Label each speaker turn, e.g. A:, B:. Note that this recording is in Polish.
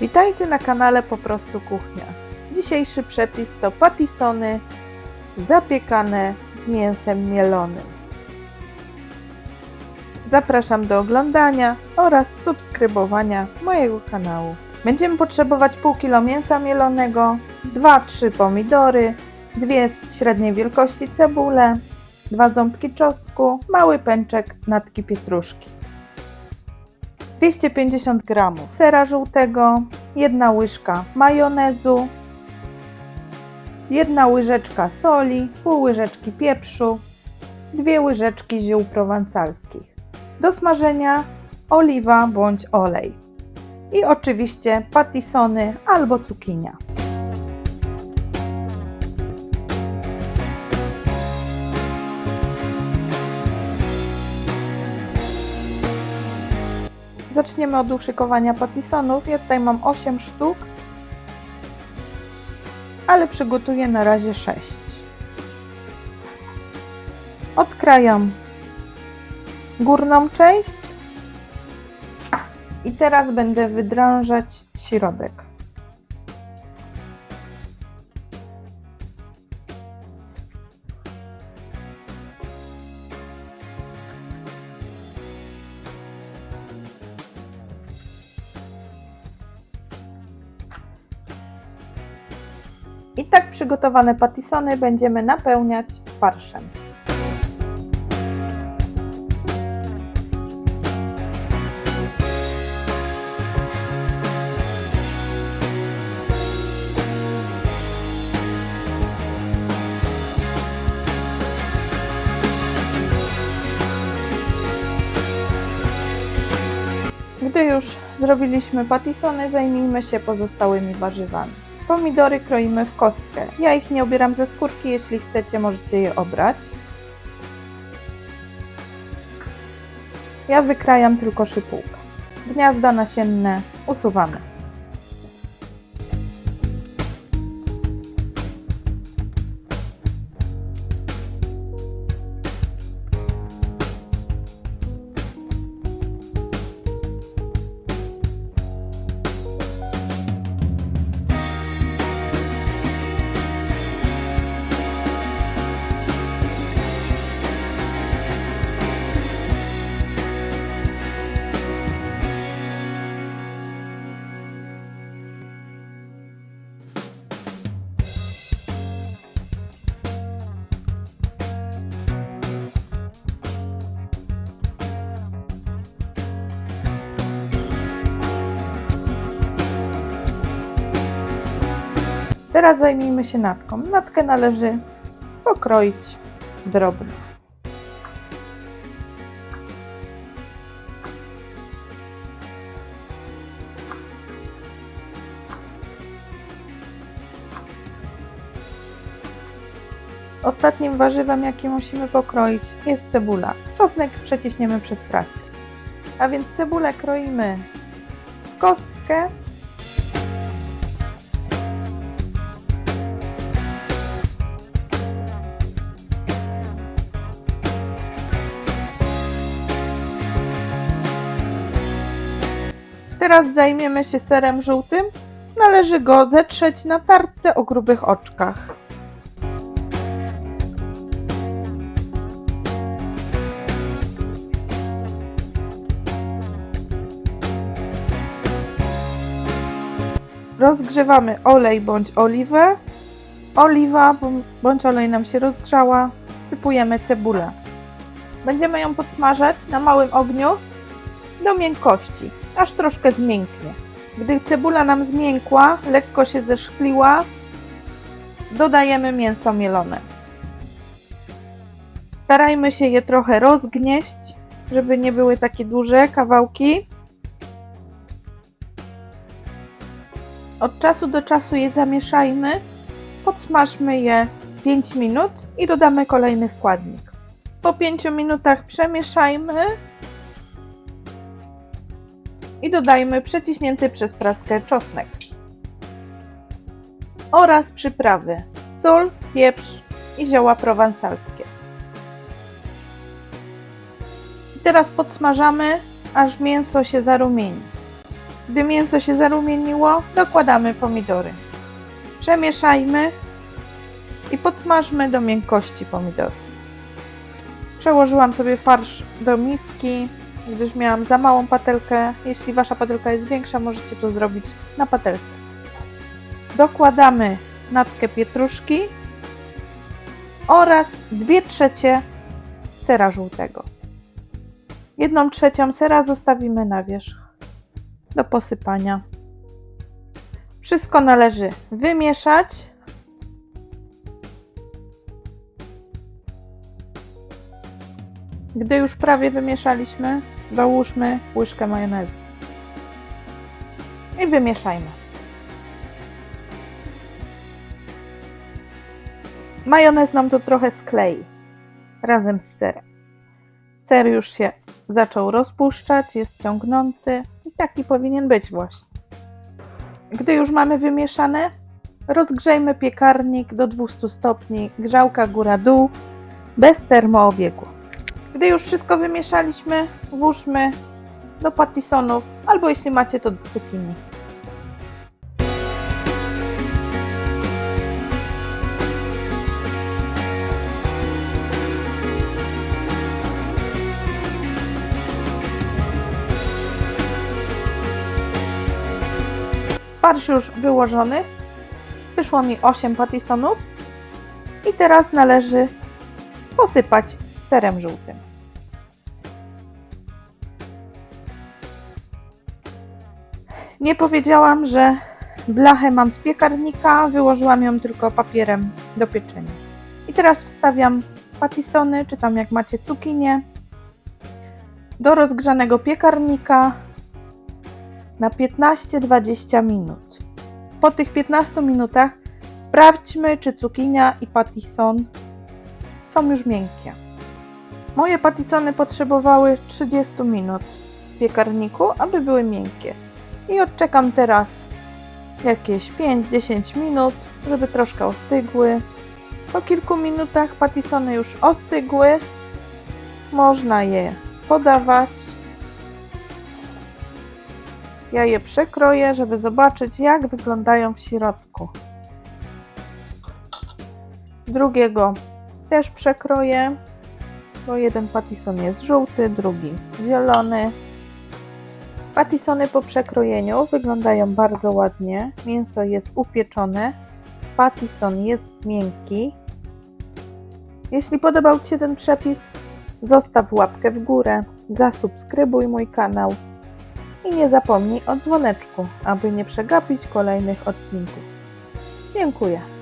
A: Witajcie na kanale Po prostu Kuchnia. Dzisiejszy przepis to patisony zapiekane z mięsem mielonym. Zapraszam do oglądania oraz subskrybowania mojego kanału. Będziemy potrzebować pół kilo mięsa mielonego, 2-3 pomidory, dwie średniej wielkości cebule, dwa ząbki czosnku, mały pęczek natki pietruszki. 250 g sera żółtego, jedna łyżka majonezu, jedna łyżeczka soli, pół łyżeczki pieprzu, dwie łyżeczki ziół prowansalskich. Do smażenia oliwa bądź olej. I oczywiście patisony albo cukinia. Zaczniemy od uszykowania patisonów. Ja tutaj mam 8 sztuk, ale przygotuję na razie 6. Odkrajam górną część i teraz będę wydrążać środek. I tak przygotowane patisony będziemy napełniać farszem. Gdy już zrobiliśmy patisony, zajmijmy się pozostałymi warzywami. Pomidory kroimy w kostkę. Ja ich nie obieram ze skórki, jeśli chcecie, możecie je obrać. Ja wykrajam tylko szypułkę. Gniazda nasienne usuwamy. Teraz zajmijmy się natką. Natkę należy pokroić drobno. Ostatnim warzywem, jakie musimy pokroić, jest cebula. Czosnek przeciśniemy przez praskę. A więc cebulę kroimy w kostkę Teraz zajmiemy się serem żółtym. Należy go zetrzeć na tarce o grubych oczkach. Rozgrzewamy olej bądź oliwę. Oliwa bą- bądź olej nam się rozgrzała. Sypujemy cebulę. Będziemy ją podsmażać na małym ogniu do miękkości, aż troszkę zmięknie. Gdy cebula nam zmiękła, lekko się zeszkliła, dodajemy mięso mielone. Starajmy się je trochę rozgnieść, żeby nie były takie duże kawałki. Od czasu do czasu je zamieszajmy, podsmażmy je 5 minut i dodamy kolejny składnik. Po 5 minutach przemieszajmy i dodajmy przeciśnięty przez praskę czosnek oraz przyprawy sól, pieprz i zioła prowansalskie. I teraz podsmażamy, aż mięso się zarumieni. Gdy mięso się zarumieniło, dokładamy pomidory. Przemieszajmy i podsmażmy do miękkości pomidory. Przełożyłam sobie farsz do miski, gdyż miałam za małą patelkę. Jeśli wasza patelka jest większa, możecie to zrobić na patelce. Dokładamy natkę pietruszki oraz 2 trzecie sera żółtego. Jedną trzecią sera zostawimy na wierzch do posypania. Wszystko należy wymieszać. Gdy już prawie wymieszaliśmy, dołóżmy łyżkę majonezu. I wymieszajmy. Majonez nam to trochę sklei razem z serem. Ser już się zaczął rozpuszczać, jest ciągnący i taki powinien być właśnie. Gdy już mamy wymieszane, rozgrzejmy piekarnik do 200 stopni, grzałka góra-dół, bez termoobiegu. Gdy już wszystko wymieszaliśmy, włóżmy do patisonów, albo jeśli macie to do cukinii. Farsz już wyłożony. Wyszło mi 8 patisonów. I teraz należy posypać serem żółtym. Nie powiedziałam, że blachę mam z piekarnika, wyłożyłam ją tylko papierem do pieczenia. I teraz wstawiam patisony, czy tam jak macie cukinię, do rozgrzanego piekarnika na 15-20 minut. Po tych 15 minutach sprawdźmy, czy cukinia i patison są już miękkie. Moje patisony potrzebowały 30 minut w piekarniku, aby były miękkie. I odczekam teraz jakieś 5-10 minut, żeby troszkę ostygły. Po kilku minutach patisony już ostygły. Można je podawać. Ja je przekroję, żeby zobaczyć, jak wyglądają w środku. Drugiego też przekroję, bo jeden patison jest żółty, drugi zielony. Patisony po przekrojeniu wyglądają bardzo ładnie. Mięso jest upieczone, patison jest miękki. Jeśli podobał Ci się ten przepis, zostaw łapkę w górę, zasubskrybuj mój kanał i nie zapomnij o dzwoneczku, aby nie przegapić kolejnych odcinków. Dziękuję.